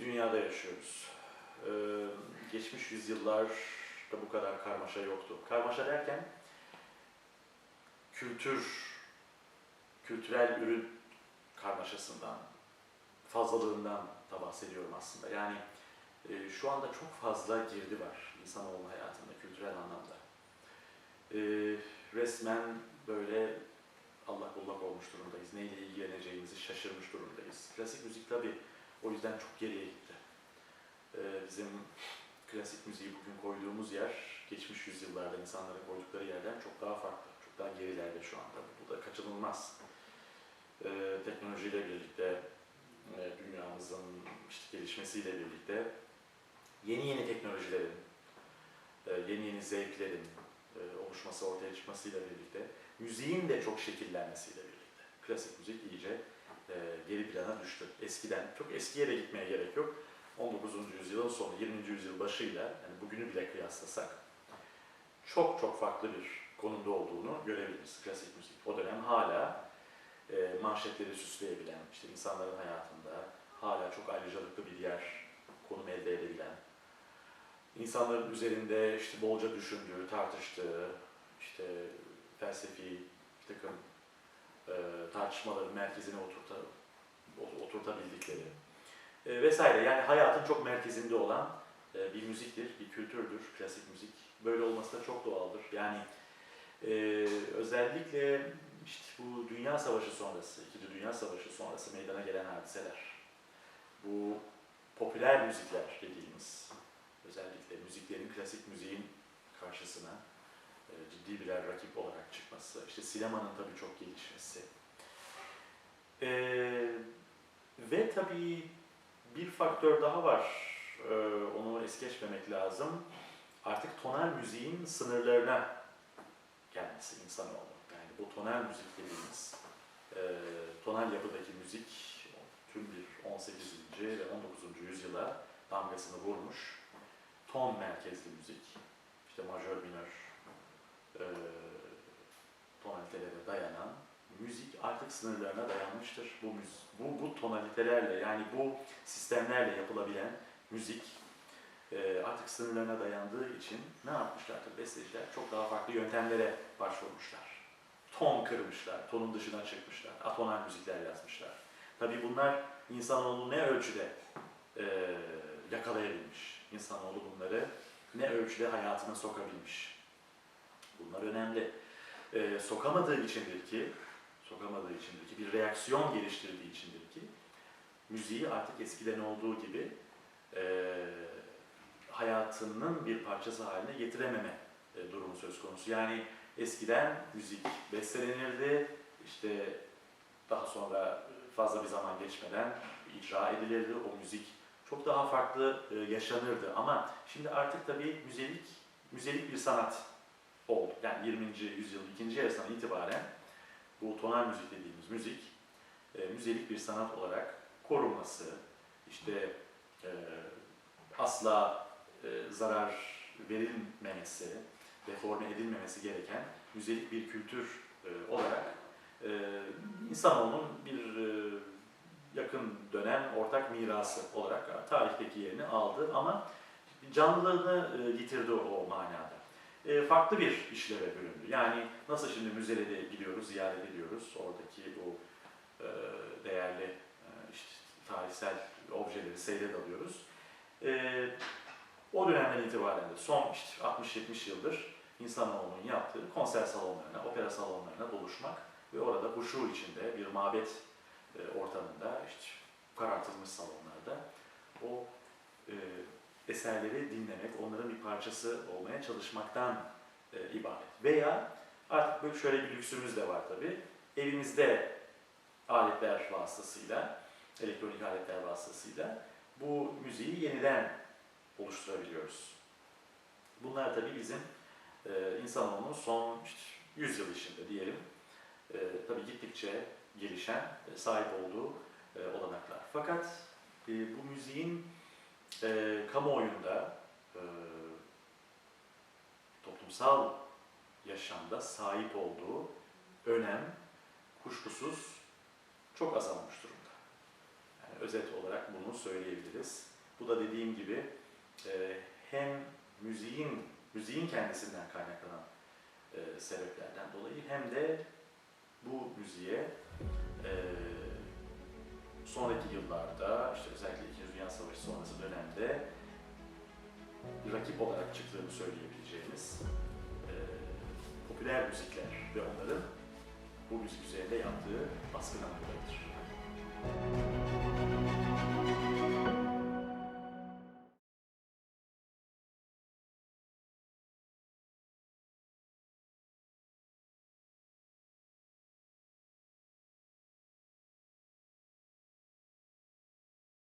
dünyada yaşıyoruz. Ee, geçmiş yüzyıllarda bu kadar karmaşa yoktu. Karmaşa derken kültür, kültürel ürün karmaşasından, fazlalığından da bahsediyorum aslında. Yani e, şu anda çok fazla girdi var insanoğlu hayatında kültürel anlamda. E, resmen böyle allak bullak olmuş durumdayız. Neyle ilgileneceğimizi şaşırmış durumdayız. Klasik müzik tabii o yüzden çok geriye gitti. E, bizim klasik müziği bugün koyduğumuz yer, geçmiş yüzyıllarda insanların koydukları yerden çok daha farklı. Çok daha gerilerde şu anda. Bu da kaçınılmaz. E, teknolojiyle birlikte, e, dünyamızın işte gelişmesiyle birlikte yeni yeni teknolojilerin, e, yeni yeni zevklerin e, oluşması, ortaya çıkmasıyla birlikte, müziğin de çok şekillenmesiyle birlikte. Klasik müzik iyice e, geri plana düştü. Eskiden, çok eskiye de gitmeye gerek yok. 19. yüzyılın sonu, 20. yüzyıl başıyla, yani bugünü bile kıyaslasak, çok çok farklı bir konumda olduğunu görebiliriz klasik müzik. O dönem hala e, manşetleri süsleyebilen, işte insanların hayatında hala çok ayrıcalıklı bir yer, konum elde edebilen, insanların üzerinde işte bolca düşündüğü, tartıştığı, işte felsefi bir takım e, tartışmaların merkezine oturta, oturtabildikleri e, vesaire. Yani hayatın çok merkezinde olan e, bir müziktir, bir kültürdür klasik müzik. Böyle olması da çok doğaldır. Yani e, özellikle işte bu Dünya Savaşı sonrası, İkinci Dünya Savaşı sonrası meydana gelen hadiseler, bu popüler müzikler dediğimiz, özellikle müziklerin, klasik müziğin karşısına ciddi birer rakip olarak çıkması, işte sinemanın tabii çok gelişmesi. E, ve tabii bir faktör daha var, e, onu es geçmemek lazım. Artık tonal müziğin sınırlarına gelmesi insanoğlu. Yani bu tonal müzik dediğimiz, e, tonal yapıdaki müzik tüm bir 18. ve 19. yüzyıla damgasını vurmuş. Ton merkezli müzik, işte majör minör e, tonalitelere dayanan müzik artık sınırlarına dayanmıştır. Bu, bu, bu tonalitelerle yani bu sistemlerle yapılabilen müzik e, artık sınırlarına dayandığı için ne yapmışlardır besteciler? Çok daha farklı yöntemlere başvurmuşlar. Ton kırmışlar, tonun dışına çıkmışlar, atonal müzikler yazmışlar. Tabii bunlar insanoğlu ne ölçüde e, yakalayabilmiş, insanoğlu bunları ne ölçüde hayatına sokabilmiş. Bunlar önemli. E, sokamadığı içindir ki, sokamadığı içindir ki, bir reaksiyon geliştirdiği içindir ki, müziği artık eskiden olduğu gibi e, hayatının bir parçası haline getirememe e, durumu söz konusu. Yani eskiden müzik bestelenirdi, işte daha sonra fazla bir zaman geçmeden icra edilirdi o müzik. Çok daha farklı e, yaşanırdı ama şimdi artık tabii müzelik, müzelik bir sanat oldu. Yani 20. yüzyıl ikinci yarısından itibaren bu tonal müzik dediğimiz müzik e, müzelik bir sanat olarak korunması, işte e, asla e, zarar verilmemesi, deforme edilmemesi gereken müzelik bir kültür e, olarak e, insanoğlunun bir e, yakın dönem ortak mirası olarak tarihteki yerini aldı ama canlılığını e, yitirdi o manada. E, farklı bir işleve büründü. Yani nasıl şimdi müzelere gidiyoruz, ziyaret ediyoruz, oradaki bu e, değerli e, işte tarihsel objeleri seyret alıyoruz. E, o dönemden itibaren de son işte 60-70 yıldır insanoğlunun yaptığı konser salonlarına, opera salonlarına buluşmak ve orada huşu içinde bir mabet e, ortamında, işte karartılmış salonlarda o e, eserleri dinlemek, onların bir parçası olmaya çalışmaktan e, ibaret. Veya artık böyle şöyle bir lüksümüz de var tabii. Evimizde aletler vasıtasıyla, elektronik aletler vasıtasıyla bu müziği yeniden oluşturabiliyoruz. Bunlar tabii bizim e, insanoğlunun son işte, 100 yıl içinde diyelim, e, tabii gittikçe gelişen, e, sahip olduğu e, olanaklar. Fakat e, bu müziğin e, kamuoyunda, e, toplumsal yaşamda sahip olduğu önem kuşkusuz çok azalmış durumda. Yani özet olarak bunu söyleyebiliriz. Bu da dediğim gibi e, hem müziğin müziğin kendisinden kaynaklanan e, sebeplerden dolayı hem de bu müziğe e, sonraki yıllarda işte özellikle sonrası dönemde rakip olarak çıktığını söyleyebileceğimiz e, popüler müzikler ve onların bu müzik üzerinde yaptığı baskıdan dolayıdır.